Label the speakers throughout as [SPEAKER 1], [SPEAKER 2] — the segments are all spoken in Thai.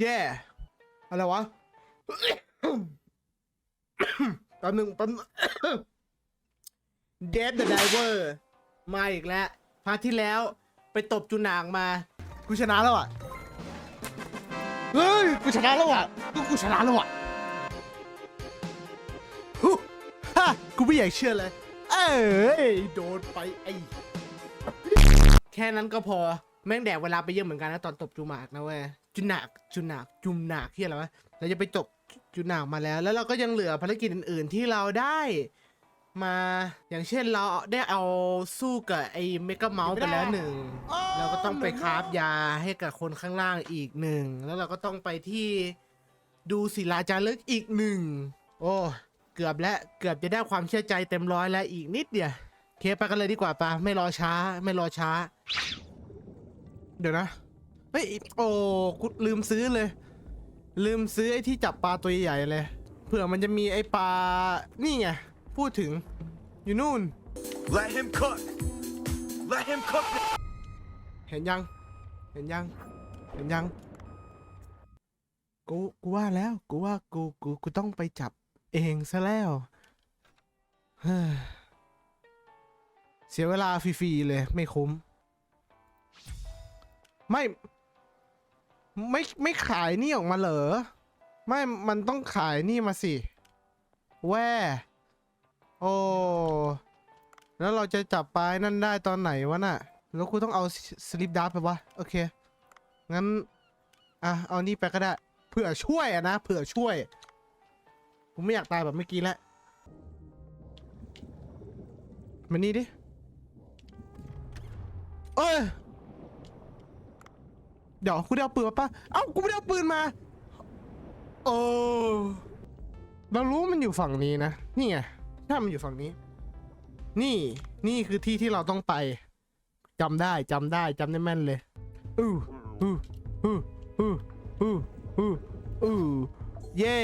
[SPEAKER 1] แย่ อะไรวะ แป๊บหนึ่งแป๊บนึงเดฟเดอะไดเวอร์มาอีกแล้ว พาร์ทที่แล้วไปตบจุนางมา กูชนะแล้วอะ เฮ้ย กูชนะแล้วอะ กูกูชนะแล้วอะฮู้ฮ่ากูไม่อยากเชื่อเลย เอ้ย โดนไปไอ้แค่นั้นก็พอ แม่งแดกเวลาไปเยอะเหมือนกันนะตอนตบจูหมากนะเว้ย จุนหนักจุนหนักจุมหนักที่อะไรวะเราจะไปจบจุนหนักมาแล้ว แล้วเราก็ยังเหลือภารกิจอื่น ๆ ที่เราได้มาอย่างเช่นเราได้เอาสู้กับไอ้เมกะเมาส์ไปแล้วหนึ่งเราก็ต้องไปคราฟยาให้กับคนข้างล่างอีกหนึ่งแล้วเราก็ต้องไปที่ดูศิลาจารึกอีกหนึ่งโอ้เกือบแล้วเกือบจะได้ความเชื่อใจเต็มร้อยแล้วอีกนิดเดียวโอเคไปกันเลยดีกว่าปะไม่รอช้า ไม่รอช้า เดี๋ยวนะ เฮ้ยโอ้กูลืมซื้อเลย ลืมซื้อไอ้ที่จับปลาตัวใหญ่ๆเลยเผื่อมันจะมีไอ้ปลานี่ไงพูดถึงอยู่นู่น
[SPEAKER 2] Let him cook. Let him cook.
[SPEAKER 1] เห็นยัง เห็นยัง เห็นยัง กู กูว่าแล้ว กูว่า กู กู กูต้องไปจับเองซะแล้วเฮ้ยเสียเวลาฟรีๆเลยไม่คุ้ม ไม่ ไม่ไม่ขายนี่ออกมาเหรอ ไม่ มันต้องขายนี่มาสิ แว่โอ้แล้วเราจะจับปลายนั่นได้ตอนไหนวะน่ะ แล้วกูต้องเอาสลิปดับไปวะ โอเค งั้น อะ เอานี่ไปก็ได้ เผื่อช่วยอะนะ เผื่อช่วย ผมไม่อยากตายแบบเมื่อกี้แล้วมานี่ดิ เอ้ย เดี๋ยวกูได้เอาปืนมาปะเอ้ากูไม่ได้เอาปืนมาโอ้เรารู้มันอยู่ฝั่งนี้นะนี่ไงถ้ามันอยู่ฝั่งนี้ นี่นี่คือที่ที่เราต้องไปจำได้จำได้จำได้แม่นเลยอู้อู้อู้อู้อู้อู้อู้เย่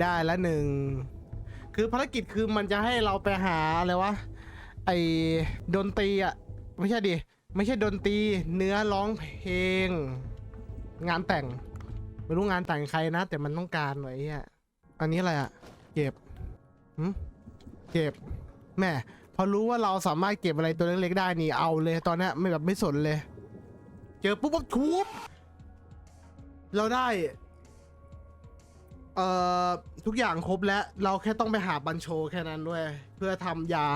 [SPEAKER 1] ได้ละหนึ่งคือภารกิจคือมันจะให้เราไปหาอะไรวะไอ้ดนตรีอะไม่ใช่ดิไม่ใช่ดนตรีเนื้อร้องเพลง งานแต่ง ไม่รู้งานแต่งใครนะ แต่มันต้องการไว้อะอันนี้อะไรอะเก็บหืมเก็บแม่พอรู้ว่าเราสามารถเก็บอะไรตัวเล็กๆได้นี่เอาเลย ตอนนี้ไม่แบบไม่สนเลย เจอปุ๊บก็ทุบเราได้ เอ่อ ทุกอย่างครบแล้ว เราแค่ต้องไปหาบัญโชแค่นั้นด้วย เพื่อทำยา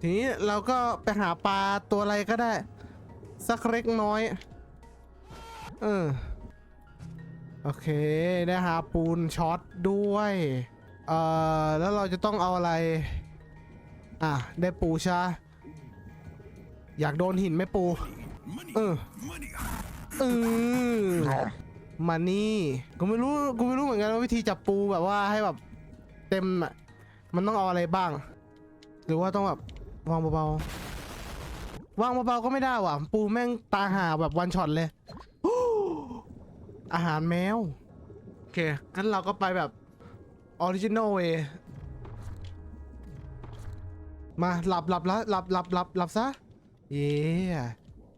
[SPEAKER 1] ทีนี้เราก็ไปหาปลาตัวอะไรก็ได้ สักเล็กน้อย เออ โอเคได้หาปูนช็อตด้วย เอ่อ แล้วเราจะต้องเอาอะไร อะ ได้ปูชาอยากโดนหินไหมปู เออเออมานี่กูไม่รู้กูไม่รู้เหมือนกันว่าวิธีจับปูแบบว่าให้แบบ เต็มอะมันต้องเอาอะไรบ้าง หรือว่าต้องแบบวางเบาๆวางเบาๆก็ไม่ได้ว่ะ ปูแม่งตาหาแบบวันช็อตเลย อาหารแมว โอเค งั้นเราก็ไปแบบออริจินอลเวมาหลับหลับแล้วหลับหลับหลับหลับซะ เย่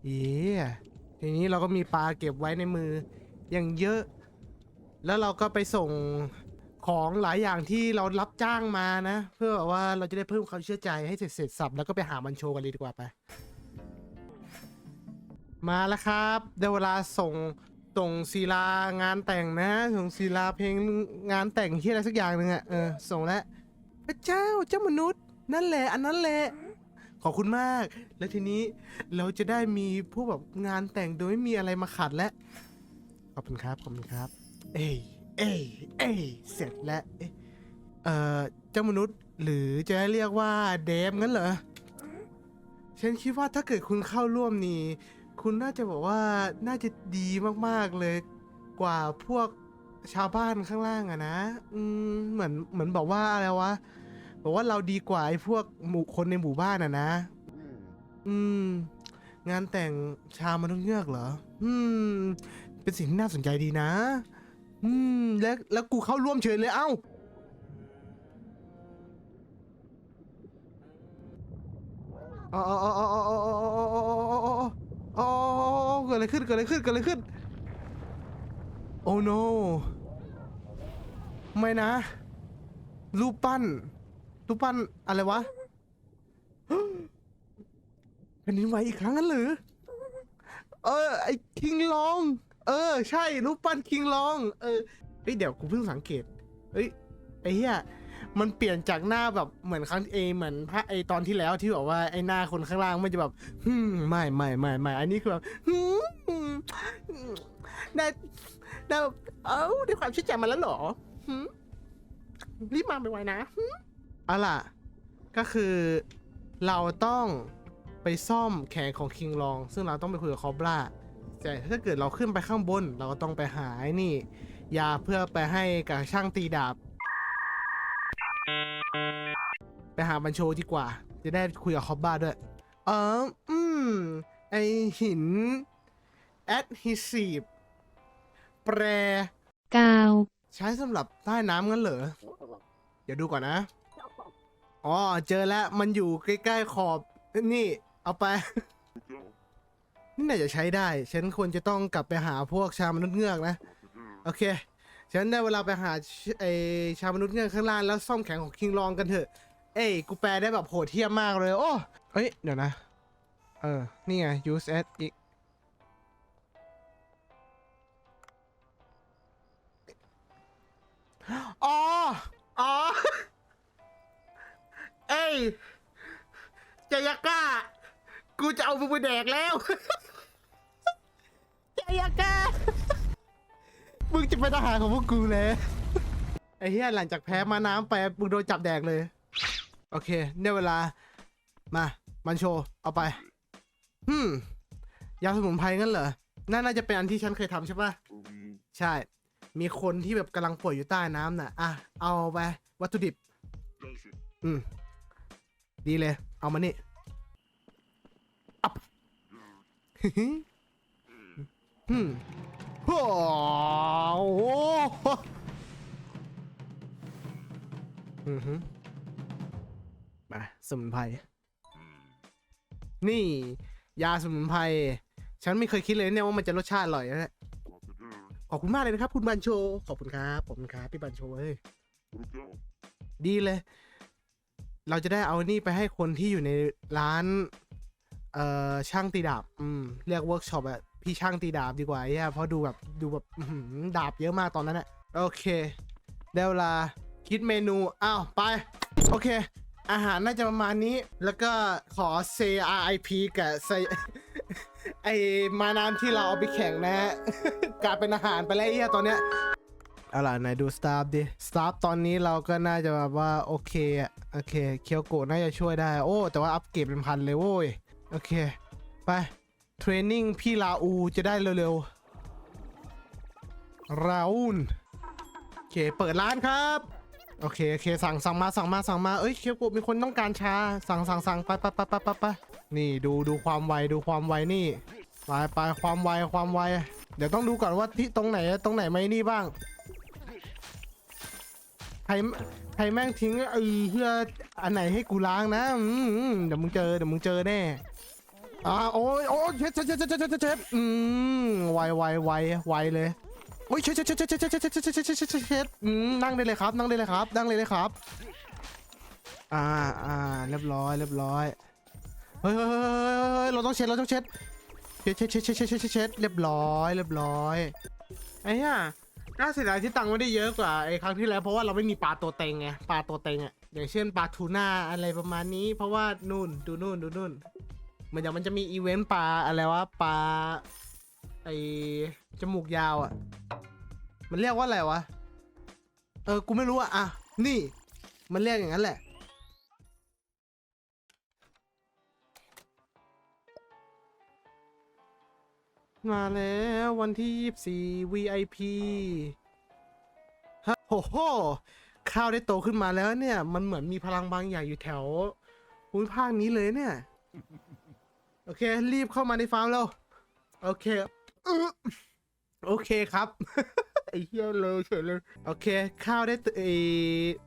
[SPEAKER 1] เย่ทีนี้เราก็มีปลาเก็บไว้ในมืออย่างเยอะ แล้วเราก็ไปส่งของหลายอย่างที่เรารับจ้างมานะ เพื่อบว่าเราจะได้เพิ่มความเชื่อใจให้เสร็จเสร็จสับแล้วก็ไปหามันโชว์กันเลยดีกว่าไป มาแล้วครับ ได้เวลาส่ง ส่งศิลางานแต่งนะส่งศิลาเพลงงานแต่งที่อะไรสักอย่างหนึ่งอะเออส่งแล้วพระเจ้าเจ้ามนุษย์ นั่นแหละ อันนั้นแหละ ขอบคุณมาก แล้วทีนี้เราจะได้มีพวกแบบงานแต่งโดยไม่มีอะไรมาขัดแล้วขอบคุณครับขอบคุณครับ เอ้ยเอ้ยเอ้ยเสร็จแล้วเอ๊ะเอ่อเจ้ามนุษย์หรือจะเรียกว่าเดฟงั้นเหรอฉันคิดว่าถ้าเกิดคุณเข้าร่วมนี่ คุณน่าจะบอกว่าน่าจะดีมากๆเลย กว่าพวกชาวบ้านข้างล่างอะนะ อืมเหมือนเหมือนบอกว่าอะไรวะบอกว่าเราดีกว่าไอ้พวกหมู่คนในหมู่บ้านอะนะ อืม งานแต่งชาวมนุษย์เงือกเหรอ อืม เป็นสิ่งที่น่าสนใจดีนะ อืม แล้วแล้วกูเข้าร่วมเฉยเลยเอ้า อ๋ออ๋ออ๋ออ๋ออ๋ออ๋ออ๋อ อ๋ออ๋ออ๋อเกิดอะไรขึ้นเกิดอะไรขึ้นเกิดอะไรขึ้นโโอ้ no ไม่นะ รูปปั้น รูปปั้นอะไรวะแผ่นดินไหวอีกครั้งนั้นหรือ เออ ไอ้คิงลอง เออ ใช่ รูปปั้นคิงลอง เออเฮ้ยเดี๋ยวกูเพิ่งสังเกต เฮ้ย ไอ้เหี้ย มันเปลี่ยนจากหน้าแบบเหมือนครั้งเอเหมือนพระไอตอนที่แล้วที่แบบว่าไอหน้าคนข้างล่างมันจะแบบฮึมไม่ไม่ไม่ไม่อันนี้คือแบบฮึมได้ได้เอ้าได้ความชี้แจงมาแล้วเหรอฮึมรีบมาไปไวนะฮึมเอาล่ะ ก็คือเราต้องไปซ่อมแขนของคิงลอง ซึ่งเราต้องไปคุยกับคอบราแต่ถ้าเกิดเราขึ้นไปข้างบน เราก็ต้องไปหาไอ้นี่ ยาเพื่อไปให้กับช่างตีดาบ ไปหาบัญโชดีกว่า จะได้คุยกับคอบบ้าด้วย เอออืม ไอหิน adhesive แปร
[SPEAKER 3] กาว
[SPEAKER 1] ใช้สำหรับใต้น้ำงั้นเหรอ เดี๋ยวดูก่อนนะ อ๋อ เจอแล้ว มันอยู่ใกล้ๆขอบ นี่ เอาไป นี่น่าจะใช้ได้ ฉันควรจะต้องกลับไปหาพวกชาวมนุษย์เงือกนะ โอเค ฉันได้เวลาไปหาไอชาวมนุษย์เงือกข้างล่างแล้วซ่อมแข็งของคิงลองกันเถอะ เอ้ยกูแปลได้แบบโหดเทียมมากเลย โอ้เอ้ย เดี๋ยวนะ เออ นี่ไง use as อีกอ๋อ อ๋อ เอ้ยจายาก้า กูจะเอามึงไปแดกแล้วจายาก้า มึงจะเป็นทหารของพวกกูเลยไอ้เหี้ยหลังจากแพ้มาน้ำไปมึงโดนจับแดกเลย โอเคได้เวลา มา มันโชว์ เอาไปฮึมยาสมุนไพรงั้นเหรอน่าน่าจะเป็นอันที่ฉันเคยทำใช่ปะใช่ มีคนที่แบบกำลังป่วยอยู่ใต้น้ำน่ะ อะ เอาไปวัตถุดิบ อืม ดีเลย เอามานี่อับฮึม โอ้โหอือฮึมาสมุนไพร นี่ ยาสมุนไพร ฉันไม่เคยคิดเลยเนี่ยว่ามันจะรสชาติอร่อยนะเนี่ยขอบคุณมากเลยนะครับ คุณบันโช ขอบคุณครับขอบคุณครับพี่บันโชเอ้ยดีเลย เราจะได้เอานี่ไปให้คนที่อยู่ในร้าน เอ่อช่างตีดาบอืมเรียกเวิร์กช็อปอะ พี่ช่างตีดาบดีกว่าไอ้เนี่ยเพราะดูแบบดูแบบดาบเยอะมากตอนนั้นอะโอเคได้เวลาคิดเมนู อ้าวไป โอเค อาหารน่าจะประมาณนี้ แล้วก็ขอ say RIP กับ say ไอมาน้ำที่เราเอาไปแข่งนะฮะกลายเป็นอาหารไปแล้วไอ้เหี้ยตอนเนี้ยเอาล่ะไหนดูสตาฟดิสตาฟตอนนี้เราก็น่าจะแบบว่า โอเคอะโอเค เคียวโกะน่าจะช่วยได้ โอ้ แต่ว่าอัปเกรดเป็นพันเลยโว้ย โอเค ไป เทรนนิ่งพี่ลาอูจะได้เร็วๆราอูนโอเค เปิดร้านครับ โอเคโอเคสั่งสั่งมาสั่งมาสั่งมาเอ้ยเคียวกมีคนต้องการชา สั่งสั่งสั่งไปไปไปไปไปไปนี่ดูดูความไวดูความไวนี่ไปไปความไวความไว เดี๋ยวต้องดูก่อนว่าที่ตรงไหนตรงไหนไม่นี่บ้างใครใครแม่งทิ้งไอ้เพื่ออันไหนให้กูล้างนะเดี๋ยวมึงเจอเดี๋ยวมึงเจอแน่ อ่าโอ้ยโอ้ยเช็ดเช็ดเช็ดเช็ดเช็ดเช็ดอืมไวไวไวไวเลยโอ้ยเช็ดเช็ดเช็ดเช็ดเช็ดเช็ดเช็ดเช็ดเช็ดเช็ดเช็ดเช็ดอืมนั่งได้เลยครับ นั่งได้เลยครับ นั่งเลยเลยครับ อ่าอ่าเรียบร้อยเรียบร้อยเฮ้ยเฮ้ยเฮ้ยเฮ้ยเราต้องเช็ดเราต้องเช็ดเช็ดเช็ดเช็ดเช็ดเช็ดเช็ดเช็ดเรียบร้อยเรียบร้อยไอ้เหี้ยน่าเสียดายที่ตังค์ไม่ได้เยอะกว่าไอ้ครั้งที่แล้วเพราะว่าเราไม่มีปลาตัวเต็งไงปลาตัวเต็งอะอย่างเช่นปลาทูน่าอะไรประมาณนี้ เพราะว่านู่นดูนู่นดูนู่น หมันจะมันจะมีอีเวนต์ปลาอะไรวะปลาไอจมูกยาวอะ่ะ มันเรียกว่าอะไรวะ เออ กูไม่รู้อะอะ นี่ มันเรียกอย่างนั้นแหละ มาแล้ววันที่24 VIP ฮะโอ้โห ข้าวได้โตขึ้นมาแล้วเนี่ย มันเหมือนมีพลังบางอย่างอยู่แถวภูมิภาคนี้เลยเนี่ย โอเค รีบเข้ามาในฟาร์มแล้วโอเคโอเคครับ ไอ้เหี้ยเลยเฉยเลย โอเค ข้าวได้เอ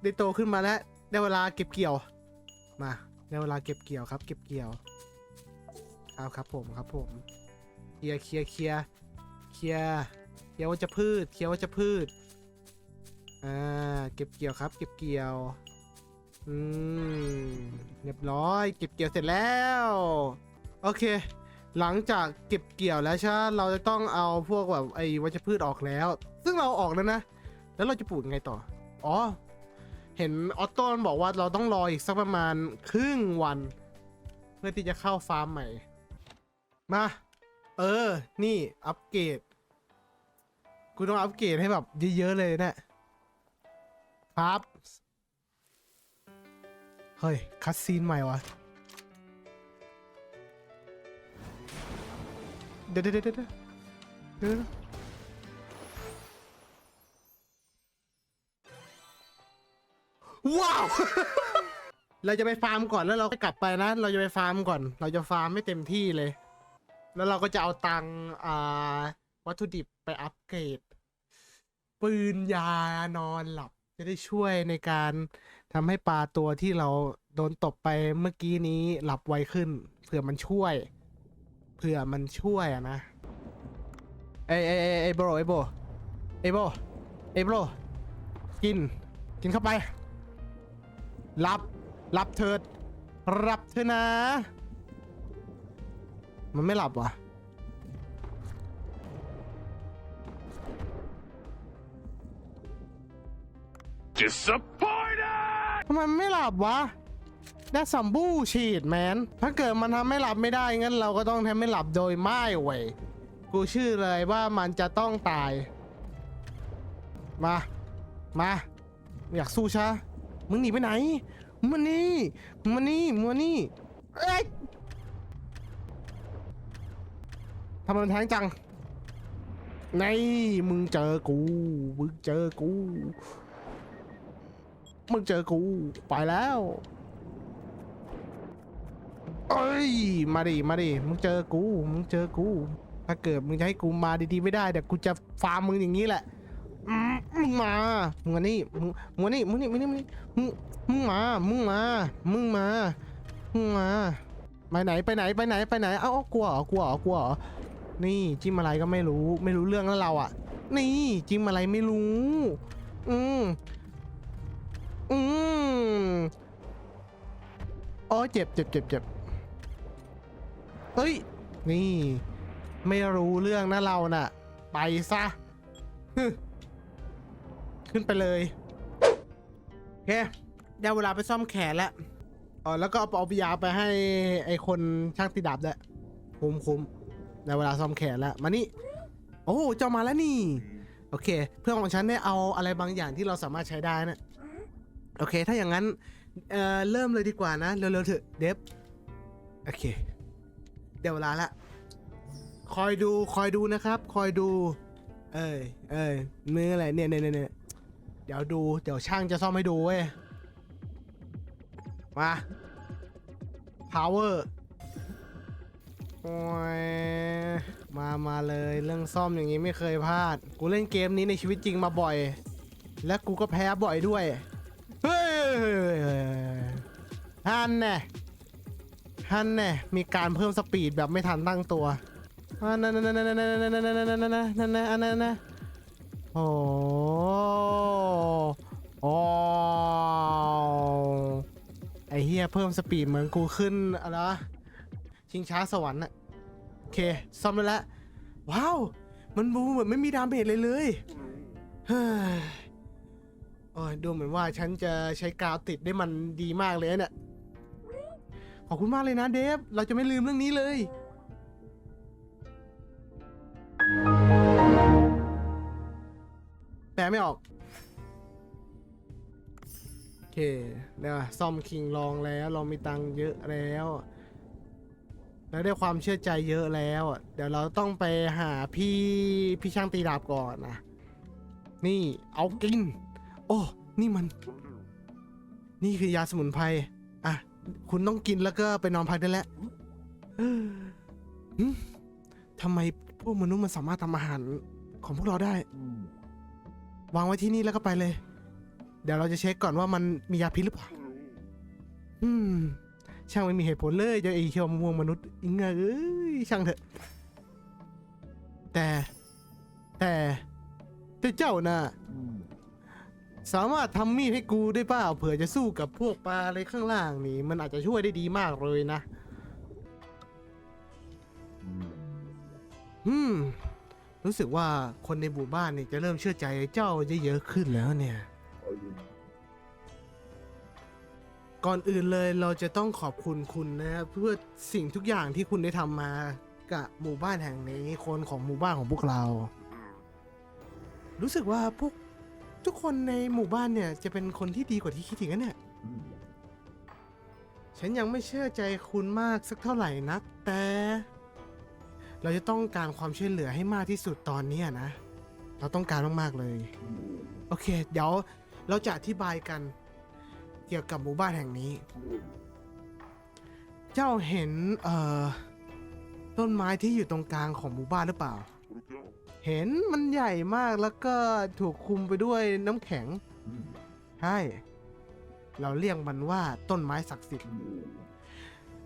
[SPEAKER 1] ได้โตขึ้นมาแล้ว ได้เวลาเก็บเกี่ยว มาได้เวลาเก็บเกี่ยวครับ เก็บเกี่ยวเอาครับผมครับผมเคลียร์เคลียร์เคลียร์เคลียร์เคลียร์ขียววัชพืชเขียววัชพืชอ่าเก็บเกี่ยวครับ เก็บเกี่ยวอืมเรียบร้อย เก็บเกี่ยวเสร็จแล้ว โอเค หลังจากเก็บเกี่ยวแล้วใช่ไหมเราจะต้องเอาพวกแบบไอ้วัชพืชออกแล้ว ซึ่งเราออกแล้วนะ แล้วเราจะปลูกยังไงต่อ อ๋อ เห็นออโต้มันบอกว่าเราต้องรออีกสักประมาณครึ่งวัน เพื่อที่จะเข้าฟาร์มใหม่ มา เออ นี่อัปเกรด กูต้องอัปเกรดให้แบบเยอะๆเลยเนะี่ยครับ เฮ้ย คัดซีนใหม่วะ เดี๋ยวเดี๋ยวเดี๋ยวเดี๋ยวว้าว เราจะไปฟาร์มก่อนแล้วเราก็กลับไปนะ เราจะไปฟาร์มก่อน เราจะฟาร์มไม่เต็มที่เลย แล้วเราก็จะเอาตังค์อ่าวัตถุดิบไปอัปเกรด ปืนยานอนหลับ จะได้ช่วยในการทำให้ปลาตัวที่เราโดนตบไปเมื่อกี้นี้หลับไวขึ้นเผื่อมันช่วย เผื่อมันช่วยอะนะเอ้ยเอ้ยเอ้ยเอ้ยโบรเอ้ยโบเอ้ยโบเอ้ยโบรกิน กินเข้าไป รับ รับเถิด รับเถอะนะ มันไม่หลับวะ
[SPEAKER 2] Disappointed!
[SPEAKER 1] ทำไมมันไม่หลับวะ ได้สัมบูฉีดแมน ถ้าเกิดมันทำให้หลับไม่ได้ งั้นเราก็ต้องทำให้หลับโดยไม่เว้ยกูชื่อเลยว่ามันจะต้องตาย มา มา อยากสู้ชะมึงหนีไปไหนมึงมานี่มึงมานี่มึงมานี่เอ้ยทำไมมันแทงจังในมึงเจอกู มึงเจอกู มึงเจอกู ไปแล้ว เอ้ย มาดิ มาดิ มึงเจอกู มึงเจอกู ถ้าเกิดมึงจะให้กูมาดีๆไม่ได้เดี๋ยวกูจะฟาร์มมึงอย่างนี้แหละอืมมึงมา มึงมานี่ มึงมึงมานี่ มึงนี่มึงนี่มึงนี่มึงมึงมา มึงมา มึงมา มึงมา ไปไหน ไปไหน ไปไหน ไปไหน เอ้ากลัวเหรอกลัวเหรอกลัวเหรอ นี่จิ้มอะไรก็ไม่รู้ ไม่รู้เรื่องแล้วเราอะ นี่จิ้มอะไรไม่รู้ อืมอืมโอ้ยเจ็บเจ็บเจ็บเจ็บ เอ้ย นี่ ไม่รู้เรื่องนะเราน่ะ ไปซะ ขึ้นไปเลย โอเค ได้เวลาไปซ่อมแขนแล้วอ๋อแล้วก็เอาเอายาไปให้ไอคนช่างตีดาบด้วคุ้มคุ้มได้เวลาซ่อมแขนแล้ว มานี่ โอ้เจ้ามาแล้วนี่ โอเค เพื่อนของฉันได้เอาอะไรบางอย่างที่เราสามารถใช้ได้นะโอเค ถ้าอย่างนั้นเอ่อเริ่มเลยดีกว่านะ เร็วๆเถอะเดฟโอเค เดี๋ยวเวลาละ คอยดูคอยดูนะครับ คอยดู เอ้ยเอ้ยมืออะไรเนี่ยเนี่ยเนี่ยเดี๋ยวดู เดี๋ยวช่างจะซ่อมให้ดูเว้ย มา power มามาเลยเรื่องซ่อมอย่างนี้ไม่เคยพลาด กูเล่นเกมนี้ในชีวิตจริงมาบ่อย และกูก็แพ้บ่อยด้วย เฮ้ยฮันแน่ ฮันแน่มีการเพิ่มสปีดแบบไม่ทันตั้งตัวอ่านั่นนั่นนั่นนั่นนั่นนั่นนั่นนั่นนั่นนั่นนั่นนั่นนั่นนั่นโอ้โอ้ไอเฮียเพิ่มสปีดเหมือนกูขึ้นอะไรวะชิงช้าสวรรค์อะโอเคซ่อมได้แล้วว้าว มันบูเหมือนไม่มีดาเมจเลยเลยเฮ้ยโอ้ยดูเหมือนว่าฉันจะใช้กาวติดได้มันดีมากเลยเนี่ย ขอบคุณมากเลยนะเดฟ เราจะไม่ลืมเรื่องนี้เลย แปลไม่ออก โอเคเดี๋ยวซ่อมคิงลองแล้ว เรามีตังค์เยอะแล้ว แล้วได้ความเชื่อใจเยอะแล้วเดี๋ยวเราต้องไปหาพี่พี่ช่างตีดาบก่อนนะ นี่เอากิน โอ้ นี่มัน นี่คือยาสมุนไพร อะ คุณต้องกินแล้วก็ไปนอนพักได้แล้วหึทำไมพวกมนุษย์มันสามารถทำอาหารของพวกเราได้ วางไว้ที่นี่แล้วก็ไปเลย เดี๋ยวเราจะเช็คก่อนว่ามันมียาพิษหรือเปล่า อืม ช่างไม่มีเหตุผลเลยเจ้าไอ้เขียวมะม่วงมนุษย์อิงเอ้ยช่างเถอะ แต่แต่ด้วยเจ้านะ สามารถทำมีดให้กูได้เปล่าเผื่อจะสู้กับพวกปลาอะไรข้างล่างนี่ มันอาจจะช่วยได้ดีมากเลยนะ อืม รู้สึกว่าคนในหมู่บ้านเนี่ยจะเริ่มเชื่อใจเจ้าเยอะๆขึ้นแล้วเนี่ย ก่อนอื่นเลยเราจะต้องขอบคุณคุณนะเพื่อสิ่งทุกอย่างที่คุณได้ทำมากับหมู่บ้านแห่งนี้คนของหมู่บ้านของพวกเรา รู้สึกว่าพวก ทุกคนในหมู่บ้านเนี่ยจะเป็นคนที่ดีกว่าที่คิดอีกนะเนี่ย ฉันยังไม่เชื่อใจคุณมากสักเท่าไหร่นัก แต่ เราจะต้องการความช่วยเหลือให้มากที่สุดตอนนี้นะ เราต้องการมากๆเลย โอเค เดี๋ยวเราจะอธิบายกัน เกี่ยวกับหมู่บ้านแห่งนี้ เจ้าเห็นเอ่อต้นไม้ที่อยู่ตรงกลางของหมู่บ้านหรือเปล่า เห็นมันใหญ่มากแล้วก็ถูกคลุมไปด้วยน้ำแข็ง ใช่ เราเรียกมันว่าต้นไม้ศักดิ์สิทธิ์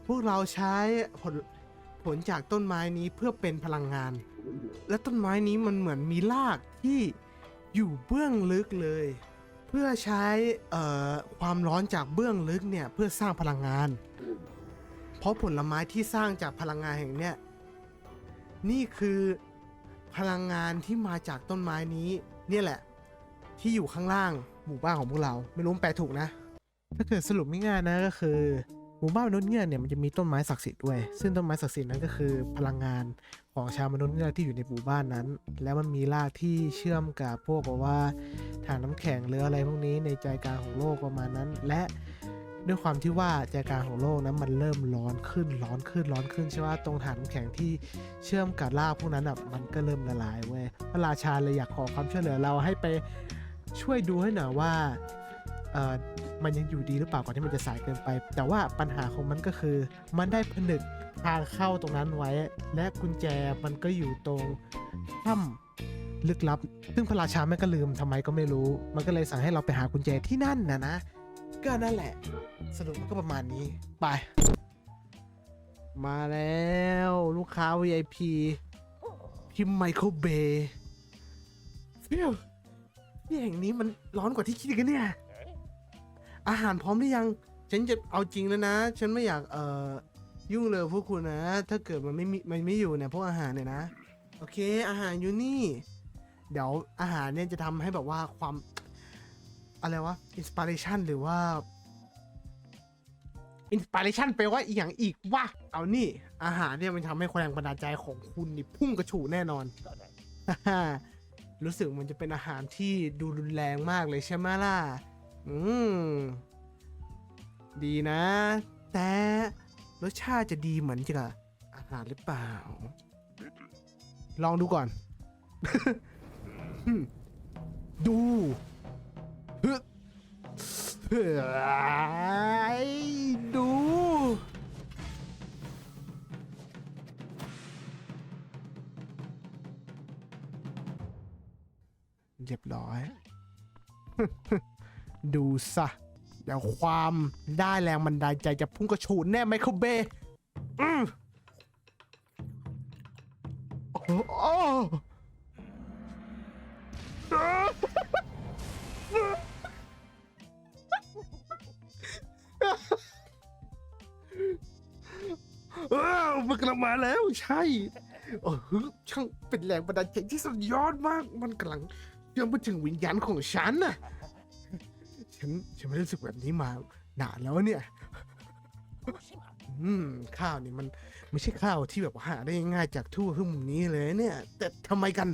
[SPEAKER 1] พวกเราใช้ผลผลจากต้นไม้นี้เพื่อเป็นพลังงาน และต้นไม้นี้มันเหมือนมีรากที่อยู่เบื้องลึกเลย เพื่อใช้เอ่อความร้อนจากเบื้องลึกเนี่ยเพื่อสร้างพลังงาน เพราะผลไม้ที่สร้างจากพลังงานแห่งเนี้ยนี่คือ พลังงานที่มาจากต้นไม้นี้ เนี่ยแหละ ที่อยู่ข้างล่างหมู่บ้านของพวกเรา ไม่รู้มันแปลถูกนะ ถ้าเกิดสรุปง่ายๆนะก็คือหมู่บ้านมนุษย์เงือกเนี่ยมันจะมีต้นไม้ศักดิ์สิทธิ์ด้วย ซึ่งต้นไม้ศักดิ์สิทธิ์นั้นก็คือพลังงานของชาวมนุษย์เงือกที่อยู่ในหมู่บ้านนั้น แล้วมันมีรากที่เชื่อมกับพวกแบบว่าฐานน้ำแข็งหรืออะไรพวกนี้ในใจกลางของโลกประมาณนั้น และ ด้วยความที่ว่าใจกลางของโลกนั้นมันเริ่มร้อนขึ้นร้อนขึ้นร้อนขึ้นใช่ไหมตรงฐานน้ำแข็งที่เชื่อมกับรากพวกนั้นอะมันก็เริ่มละลายเว้ยพระราชาเลยอยากขอความช่วยเหลือเราให้ไปช่วยดูให้หน่อยว่าเออมันยังอยู่ดีหรือเปล่าก่อนที่มันจะสายเกินไป แต่ว่าปัญหาของมันก็คือ มันได้ผนึกทางเข้าตรงนั้นไว้ และกุญแจมันก็อยู่ตรงถ้ำลึกลับ ซึ่งพระราชาแม่ก็ลืมทำไมก็ไม่รู้ มันก็เลยสั่งให้เราไปหากุญแจที่นั่นนะนะ ก็นั่นแหละ สรุปมันก็ประมาณนี้ ไป มาแล้วลูกค้า VIP พิมไมเคิลเบย์ฟิวนี่แห่งนี้มันร้อนกว่าที่คิดกันเนี่ย อาหารพร้อมหรือยัง ฉันจะเอาจริงแล้วนะ ฉันไม่อยากเอ่อยุ่งเลยพวกคุณนะ ถ้าเกิดมันไม่มีมันไม่อยู่เนี่ยพวกอาหารเนี่ยนะ โอเค อาหารอยู่นี่ เดี๋ยวอาหารเนี่ยจะทำให้แบบว่าความ อะไรวะอินสปิเรชันหรือว่าอินสปิเรชันแปว่าอีกอย่างอีกวะเอานี่ อาหารเนี่ยมันทำให้แรงบันดาลใจของคุณนี่พุ่งกระฉูดแน่นอน รู้สึกมันจะเป็นอาหารที่ดูรุนแรงมากเลยใช่ไหมล่ะ อืม ดีนะ แต่รสชาติจะดีเหมือนกับอาหารหรือเปล่า ลองดูก่อน ดู ดู เรียบร้อย ดูซะเดี๋ยวความได้แรงบันดาลใจจะพุ่งกระฉูดแน่ไมเคิลเบย์อืมโอ้โหโอ้อ้ำลังมาแล้วใช่เออฮึช่างเป็นแรงบันดาลใจที่สุดยอดมาก มันกำลังเชื่อมไปถึงวิญญาณของฉันน่ะ ฉันฉันไม่ได้รู้สึกแบบนี้มานานแล้วเนี่ย อืมข้าวนี่มันไม่ใช่ข้าวที่แบบหาได้ง่ายจากทั่วทุกมุมนี้เลยเนี่ย แต่ทำไมกัน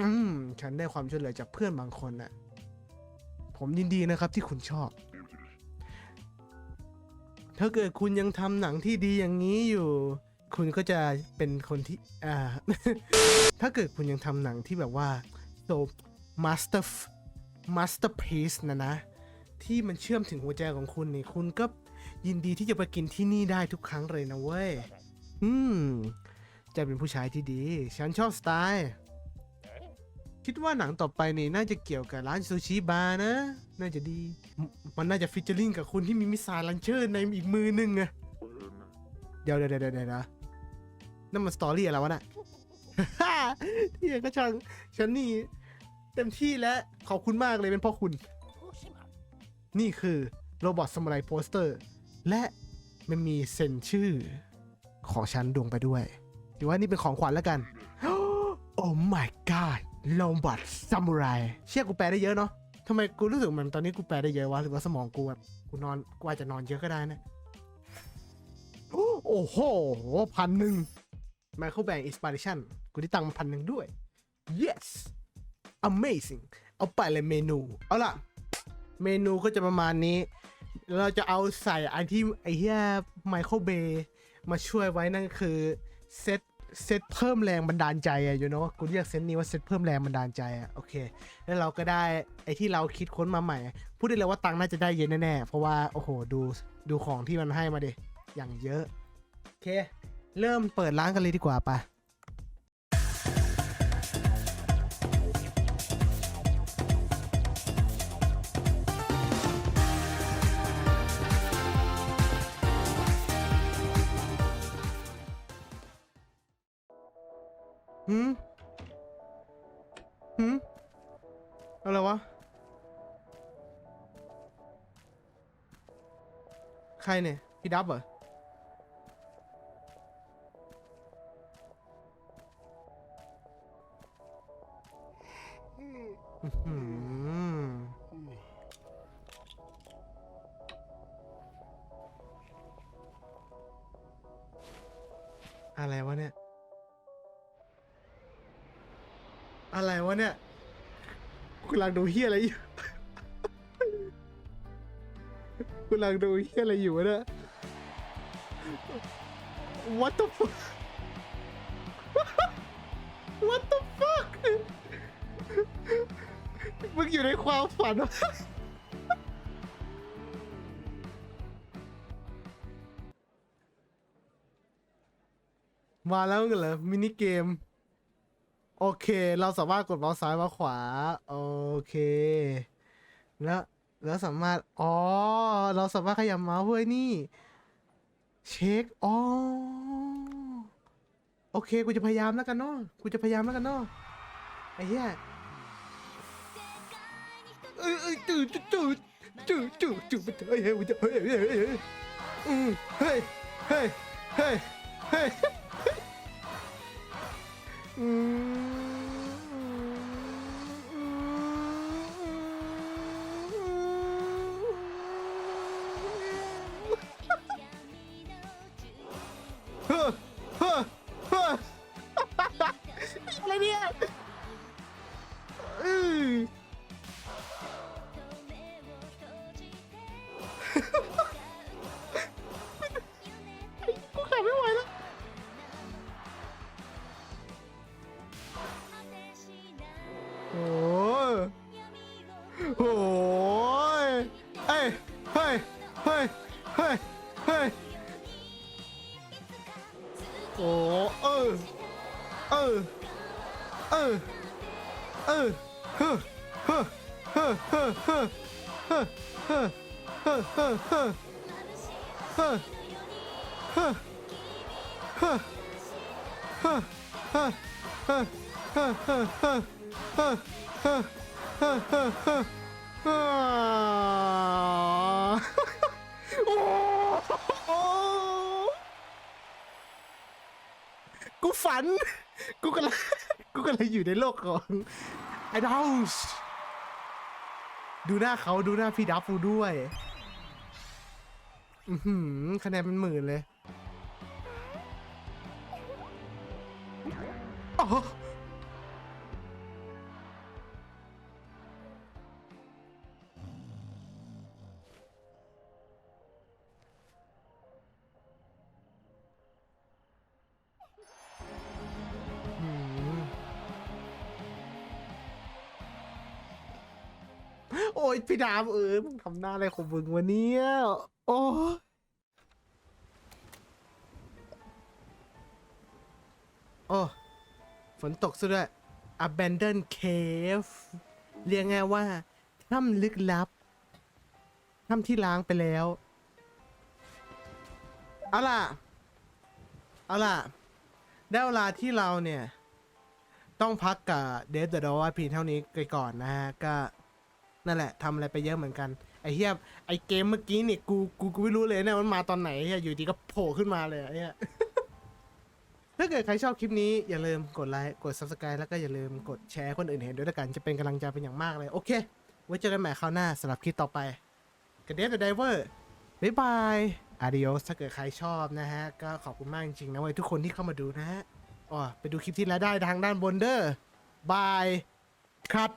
[SPEAKER 1] อืมฉันได้ความช่วยเหลือจากเพื่อนบางคนน่ะ ผมยินดีนะครับที่คุณชอบ ถ้าเกิดคุณยังทำหนังที่ดีอย่างนี้อยู่ คุณก็จะเป็นคนที่อ่า ถ้าเกิดคุณยังทำหนังที่แบบว่า so master masterpiece นะนะ ที่มันเชื่อมถึงหัวใจของคุณนี่คุณก็ยินดีที่จะไปกินที่นี่ได้ทุกครั้งเลยนะเว้ย อืม จะเป็นผู้ชายที่ดี ฉันชอบสไตล์ คิดว่าหนังต่อไปนี่น่าจะเกี่ยวกับร้านซูชิบาร์นะ น่าจะดีมมันน่าจะฟิชเจอริงกับคนที่มีมิสไซล์ลันเชอร์ในอีกมือหนึงอะเดี๋ยวเดี๋ยวเดี๋ยวเดี๋ยวนะนั่นมันสตอรี่อะไรวะน่ะ ที่ก็ช่างฉันนี่เต็มที่แล้วขอบคุณมากเลยเป็นเพ่อคุณ นี่คือโรบอทสมุไรโปสเตอร์ และมันมีเซ็นชื่อของฉันดวงไปด้วยถือว่านี่เป็นของขวัญแล้วกัน โอ้ my god โรบอทซามูไรเชื่อกูแปลได้เยอะเนาะทำไมกูรู้สึกเหมือนตอนนี้กูแปลได้เยอะวะหรือว่าสมองกูแบบกูนอนกูอาจจะนอนเยอะก็ได้นะโอ้โหพันหนึ่งไมเคิลแบงอินสปิเรชันกูได้ตังค์มาพันหนึ่งด้วย yes amazing เอาไปเลยเมนู เอาล่ะ เมนูก็จะประมาณนี้ เราจะเอาใส่อันที่ไอ้เหี้ยไมเคิลเบย์มาช่วยไว้นั่นคือเซต เซตเพิ่มแรงบันดาลใจอะอยู่เนาะกูเรียกเซตนี้ว่าเซตเพิ่มแรงบันดาลใจอะโอเค แล้วเราก็ได้ไอ้ที่เราคิดค้นมาใหม่ พูดได้เลยว่าตังค์น่าจะได้เยอะแน่ๆ เพราะว่าโอ้โหดูดูของที่มันให้มาดิอย่างเยอะ โอเค เริ่มเปิดร้านกันเลยดีกว่าปะ รเนี่ย พี่ดับเหรอ อื้อหืออะไรวะเนี่ย อะไรวะเนี่ยกูกำลังดูเฮียอะไรอยู่ กูกำลังดูเฮียอะไรอยู่วะเนี่ย What the fuck What the fuck มึงอยู่ในความฝัน มาแล้วกันเหรอ มินิเกม โอเค เราสามารถกดเมาส์ซ้ายมาขวา โอเค แล้ว แล้วสามารถ อ๋อ เราสามารถขยับเมาส์เพื่อนี่ เช็ค อ๋อ โอเค กูจะพยายามแล้วกันเนาะ กูจะพยายามแล้วกันเนาะ ไอ้เหี้ยเอ้ยเอ้ยตื่นตื่นตื่นตื่นตื่นตื่นเฮ้ยเฮ้ยเฮ้ยเฮ้ยเฮ้ยอืมเฮ้ยเฮ้ยเฮ้ยเฮ้ยอืม กูฝัน กูกำลังกูกำลังอยู่ในโลกของไอ้ดาวส์ดูหน้าเขาดูหน้าพี่ดับฟูด้วย อือหือคะแนนเป็นหมื่นเลย พี่ดามเออมึงทำหน้าอะไรของมึงวะเนี่ย โอ้ยโอ้ ฝนตกซะด้วย abandon cave เรียกง่ายว่าถ้ำลึกลับถ้ำที่ล้างไปแล้ว เอาล่ะ เอาล่ะ ได้เวลาที่เราเนี่ย ต้องพักกับเดฟเดอะดอว่าพีเท่านี้ไปก่อนนะฮะ ก็ นั่นแหละทำอะไรไปเยอะเหมือนกัน ไอ้เฮียไอ้เกมเมื่อกี้เนี่ยกูกูกูไม่รู้เลยเนี่ยมันมาตอนไหนเฮียอยู่ดีก็โผล่ขึ้นมาเลยอะไอเฮีย ถ้าเกิดใครชอบคลิปนี้อย่าลืมกดไลค์กด subscribe แล้วก็อย่าลืมกดแชร์ให้คนอื่นเห็นด้วยละกันจะเป็นกำลังใจเป็นอย่างมากเลย โอเค ไว้เจอกันใหม่คราวหน้าสำหรับคลิปต่อไปกับเดฟเดอะไดเวอร์บ๊ายบายอาดิโอสถ้าเกิดใครชอบนะฮะ ก็ขอบคุณมากจริงๆนะเว้ยทุกคนที่เข้ามาดูนะฮะอ๋อไปดูคลิปที่แล้วได้ทางด้านบนเด้อบายคัท